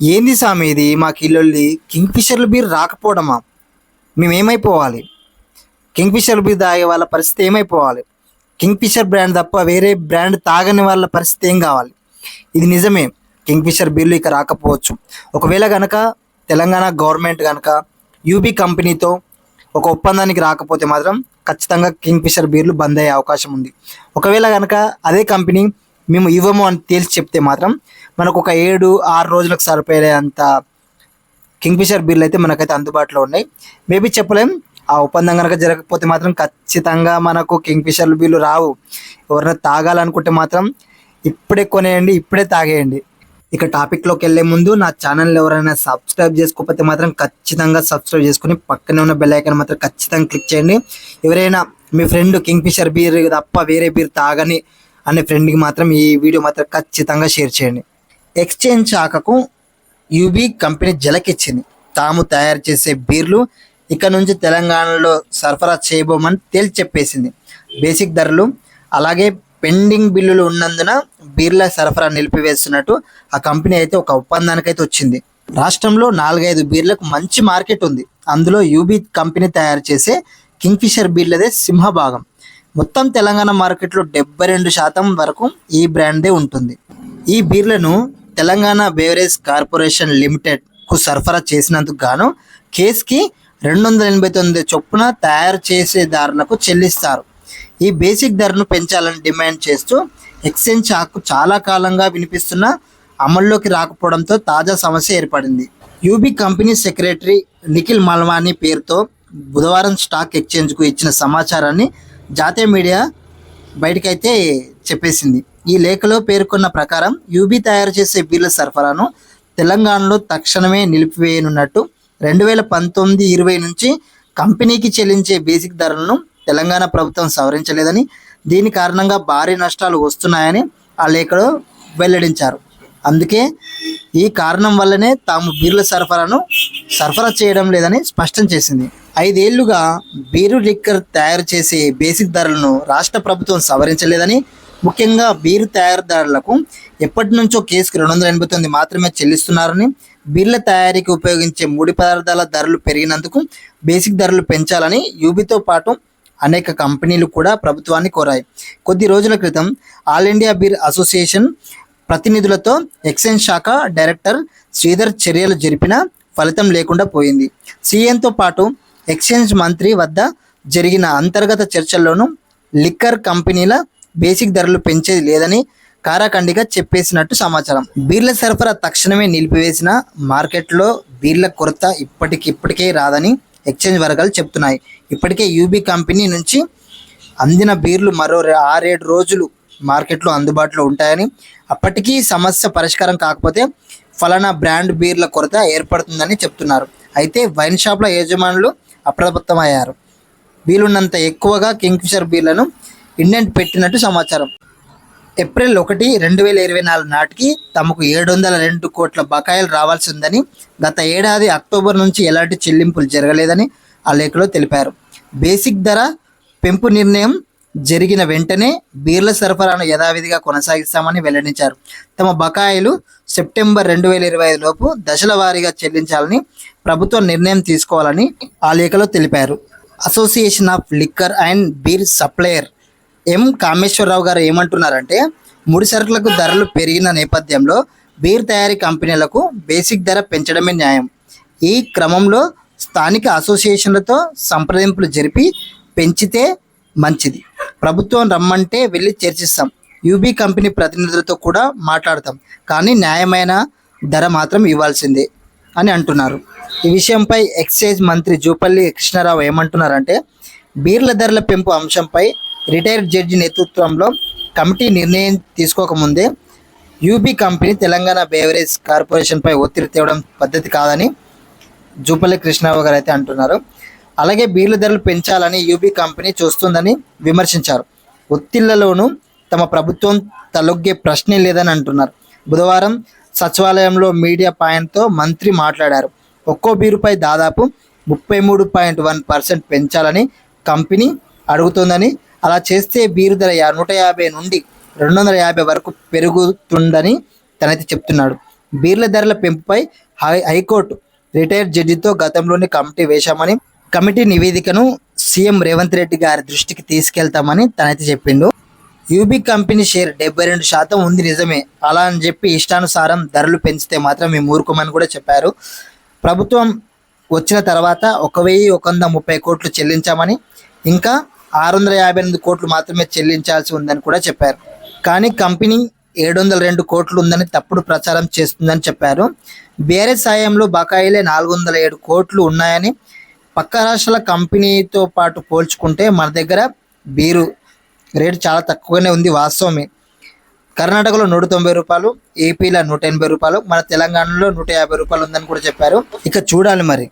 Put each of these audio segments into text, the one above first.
ఏంది సామి ఇది? మాకు ఇల్లు కింగ్ ఫిషర్లు బీర్ రాకపోవడమా? మేమేమైపోవాలి? కింగ్ ఫిషర్ బీర్ తాగే వాళ్ళ పరిస్థితి ఏమైపోవాలి? కింగ్ ఫిషర్ బ్రాండ్ తప్ప వేరే బ్రాండ్ తాగని వాళ్ళ పరిస్థితి ఏం కావాలి? ఇది నిజమే. కింగ్ ఫిషర్ బీర్లు ఇక రాకపోవచ్చు. ఒకవేళ కనుక తెలంగాణ గవర్నమెంట్ కనుక యూబీ కంపెనీతో ఒక ఒప్పందానికి రాకపోతే మాత్రం ఖచ్చితంగా కింగ్ ఫిషర్ బీర్లు బంద్ అయ్యే అవకాశం ఉంది. ఒకవేళ కనుక అదే కంపెనీ మేము ఇవ్వము అని తేల్చి చెప్తే మాత్రం మనకు ఒక ఏడు ఆరు రోజులకు సరిపోయే అంత కింగ్ఫిషర్ బిల్లు అయితే మనకైతే అందుబాటులో ఉన్నాయి. మేబీ చెప్పలేం ఆ ఒప్పందం కనుక జరగకపోతే మాత్రం ఖచ్చితంగా మనకు కింగ్ఫిషర్ బిల్లు రావు. ఎవరైనా తాగాలనుకుంటే మాత్రం ఇప్పుడే కొనేయండి ఇప్పుడే తాగేయండి. ఇక టాపిక్లోకి వెళ్ళే ముందు నా ఛానల్ ఎవరైనా సబ్స్క్రైబ్ చేసుకోకపోతే మాత్రం ఖచ్చితంగా సబ్స్క్రైబ్ చేసుకుని పక్కనే ఉన్న బెల్ ఐకాన్ మాత్రం ఖచ్చితంగా క్లిక్ చేయండి. ఎవరైనా మీ ఫ్రెండ్ కింగ్ఫిషర్ బీర్ తప్ప వేరే బీర్ తాగని అనే ఫ్రెండ్కి మాత్రం ఈ వీడియో మాత్రం ఖచ్చితంగా షేర్ చేయండి. ఎక్స్చేంజ్ శాఖకు యూబీ కంపెనీ జలకిచ్చింది తాము తయారు చేసే బీర్లు ఇక్కడ నుంచి తెలంగాణలో సరఫరా చేయబోమని తేల్చి చెప్పేసింది. బేసిక్ ధరలు అలాగే పెండింగ్ బిల్లులు ఉన్నందున బీర్ల సరఫరా నిలిపివేస్తున్నట్టు ఆ కంపెనీ అయితే ఒక ఒప్పందానికి అయితే వచ్చింది. రాష్ట్రంలో నాలుగైదు బీర్లకు మంచి మార్కెట్ ఉంది. అందులో యూబీ కంపెనీ తయారు చేసే కింగ్ఫిషర్ బీర్లదే సింహభాగం. మొత్తం తెలంగాణ మార్కెట్లో డెబ్బై రెండు శాతం వరకు ఈ బ్రాండ్దే ఉంటుంది. ఈ బీర్లను తెలంగాణ బేవరేజ్ కార్పొరేషన్ లిమిటెడ్కు సరఫరా చేసినందుకు గాను కేసుకి రెండు వందల ఎనభై తొమ్మిది చొప్పున తయారు చేసేదారులకు చెల్లిస్తారు. ఈ బేసిక్ ధరను పెంచాలని డిమాండ్ చేస్తూ ఎక్స్చేంజ్ హక్కు చాలా కాలంగా వినిపిస్తున్న అమల్లోకి రాకపోవడంతో తాజా సమస్య ఏర్పడింది. UB company secretary Nikhil Malvani పేరుతో బుధవారం స్టాక్ ఎక్స్చేంజ్కు ఇచ్చిన సమాచారాన్ని జాతీయ మీడియా బయటకైతే చెప్పేసింది. ఈ లేఖలో పేర్కొన్న ప్రకారం యూబీ తయారు చేసే బీర్ల సరఫరాను తెలంగాణలో తక్షణమే నిలిపివేయనున్నట్టు రెండు వేల పంతొమ్మిది ఇరవై నుంచి కంపెనీకి చెల్లించే బేసిక్ ధరలను తెలంగాణ ప్రభుత్వం సవరించలేదని దీని కారణంగా భారీ నష్టాలు వస్తున్నాయని ఆ లేఖలో వెల్లడించారు. అందుకే ఈ కారణం వల్లనే తాము బీర్ల సరఫరాను సరఫరా చేయడం లేదని స్పష్టం చేసింది. ఐదేళ్ళుగా బీరు లిక్కర్ తయారు చేసే బేసిక్ ధరలను రాష్ట్ర ప్రభుత్వం సవరించలేదని ముఖ్యంగా బీరు తయారీదారులకు ఎప్పటి నుంచో కేసుకు రెండు వందల ఎనభై తొమ్మిది మాత్రమే చెల్లిస్తున్నారని బీర్ల తయారీకి ఉపయోగించే ముడి పదార్థాల ధరలు పెరిగినందుకు బేసిక్ ధరలు పెంచాలని యూబీతో పాటు అనేక కంపెనీలు కూడా ప్రభుత్వాన్ని కోరాయి. కొద్ది రోజుల క్రితం ఆల్ ఇండియా బీర్ అసోసియేషన్ ప్రతినిధులతో ఎక్సైజ్ శాఖ డైరెక్టర్ శ్రీధర్ చర్యలు జరిపిన ఫలితం లేకుండా పోయింది. సీఎంతో పాటు ఎక్స్చేంజ్ మంత్రి వద్ద జరిగిన అంతర్గత చర్చల్లోనూ లిక్కర్ కంపెనీల బేసిక్ ధరలు పెంచేది లేదని కారాఖండిగా చెప్పేసినట్టు సమాచారం. బీర్ల సరఫరా తక్షణమే నిలిపివేసిన మార్కెట్లో బీర్ల కొరత ఇప్పటికిప్పటికే రాదని ఎక్స్చేంజ్ వర్గాలు చెప్తున్నాయి. ఇప్పటికే యూబీ కంపెనీ నుంచి అందిన బీర్లు మరో ఆరేడు రోజులు మార్కెట్లో అందుబాటులో ఉంటాయని. అప్పటికీ సమస్య పరిష్కారం కాకపోతే ఫలానా బ్రాండ్ బీర్ల కొరత ఏర్పడుతుందని చెప్తున్నారు. అయితే వైన్ షాప్ల యజమానులు అప్రమత్తమయ్యారు. వీలున్నంత ఎక్కువగా కింగ్ఫిషర్ బీర్లను ఇండెంట్ పెట్టినట్టు సమాచారం. ఏప్రిల్ ఒకటి రెండు వేల ఇరవై నాలుగు నాటికి తమకు ఏడు వందల రెండు కోట్ల బకాయిలు రావాల్సి ఉందని గత ఏడాది అక్టోబర్ నుంచి ఎలాంటి చెల్లింపులు జరగలేదని ఆ లేఖలో తెలిపారు. బేసిక్ ధర పెంపు నిర్ణయం జరిగిన వెంటనే బీర్ల సరఫరాను యథావిధిగా కొనసాగిస్తామని వెల్లడించారు. తమ బకాయిలు సెప్టెంబర్ రెండు వేల ఇరవై ఐదు లోపు దశల వారీగా చెల్లించాలని ప్రభుత్వం నిర్ణయం తీసుకోవాలని ఆ లేఖలో తెలిపారు. Association of liquor and beer supplier M Kameswararao గారు ఏమంటున్నారంటే ముడి సరుకులకు ధరలు పెరిగిన నేపథ్యంలో బీర్ తయారీ కంపెనీలకు బేసిక్ ధర పెంచడమే న్యాయం. ఈ క్రమంలో స్థానిక అసోసియేషన్లతో సంప్రదింపులు జరిపి పెంచితే మంచిది. ప్రభుత్వం రమ్మంటే వెళ్ళి చర్చిస్తాం. యూబీ కంపెనీ ప్రతినిధులతో కూడా మాట్లాడతాం. కానీ న్యాయమైన ధర మాత్రం ఇవ్వాల్సిందే అని అంటున్నారు. ఈ విషయంపై ఎక్సైజ్ మంత్రి జూపల్లి కృష్ణారావు ఏమంటున్నారంటే బీర్ల ధరల పెంపు అంశంపై రిటైర్డ్ జడ్జి నేతృత్వంలో కమిటీ నిర్ణయం తీసుకోకముందే యూబీ కంపెనీ తెలంగాణ బేవరేజ్ కార్పొరేషన్పై ఒత్తిడి తేవడం పద్ధతి కాదని జూపల్లి కృష్ణారావు గారు అయితే అంటున్నారు. అలాగే బీర్ల ధరలు పెంచాలని యూబీ కంపెనీ చూస్తుందని విమర్శించారు. ఒత్తిళ్ళలోనూ తమ ప్రభుత్వం తలొగ్గే ప్రశ్నే లేదని అంటున్నారు. బుధవారం సచివాలయంలో మీడియా పాయింట్తో మంత్రి మాట్లాడారు. ఒక్కో బీరుపై దాదాపు ముప్పై మూడు పాయింట్ వన్ పర్సెంట్ పెంచాలని కంపెనీ అడుగుతోందని అలా చేస్తే బీరు ధర నూట యాభై నుండి రెండు వందల యాభై వరకు పెరుగుతుందని తనైతే చెప్తున్నాడు. బీర్ల ధరల పెంపుపై హై హైకోర్టు రిటైర్డ్ జడ్జితో గతంలోనే కమిటీ వేశామని కమిటీ నివేదికను సీఎం రేవంత్ రెడ్డి గారి దృష్టికి తీసుకెళ్తామని తనైతే చెప్పిండు. యూబీ కంపెనీ షేర్ డెబ్బై రెండు శాతం ఉంది నిజమే. అలా అని చెప్పి ఇష్టానుసారం ధరలు పెంచితే మాత్రం మేము ఊరుకోమని కూడా చెప్పారు. ప్రభుత్వం వచ్చిన తర్వాత ఒక వెయ్యి ఒక వంద ముప్పై కోట్లు చెల్లించామని ఇంకా ఆరు వందల యాభై ఎనిమిది కోట్లు మాత్రమే చెల్లించాల్సి ఉందని కూడా చెప్పారు. కానీ కంపెనీ ఏడు వందల రెండు కోట్లు ఉందని తప్పుడు ప్రచారం చేస్తుందని చెప్పారు. బీఆర్ఎస్ సాయంలో బకాయిలే నాలుగు వందల ఏడు కోట్లు ఉన్నాయని పక్క రాష్ట్రాల కంపెనీతో పాటు పోల్చుకుంటే మన దగ్గర బీరు రేటు చాలా తక్కువగానే ఉంది వాస్తవమే. కర్ణాటకలో నూట తొంభై రూపాయలు ఏపీలో నూట ఎనభై రూపాయలు మన తెలంగాణలో నూట యాభై రూపాయలు ఉందని కూడా చెప్పారు. ఇక చూడాలి మరి.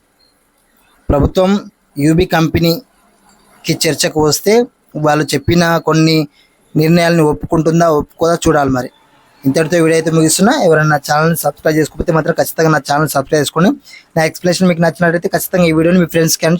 ప్రభుత్వం యూబీ కంపెనీకి చర్చకు వస్తే వాళ్ళు చెప్పిన కొన్ని నిర్ణయాలను ఒప్పుకుంటుందా ఒప్పుకోదా చూడాలి మరి. ఇంతటితో వీడియో అయితే ముగిస్తున్నా. ఎవరైనా నా ఛానల్ని సబ్స్క్రైబ్ చేసుకోకపోతే మాత్రం ఖచ్చితంగా నా ఛానల్ సబ్స్క్రైబ్ చేసుకోండి నా ఎక్స్ప్లెనేషన్ మీకు నచ్చినట్లయితే ఖచ్చితంగా ఈ వీడియోని మీ ఫ్రెండ్స్కి అని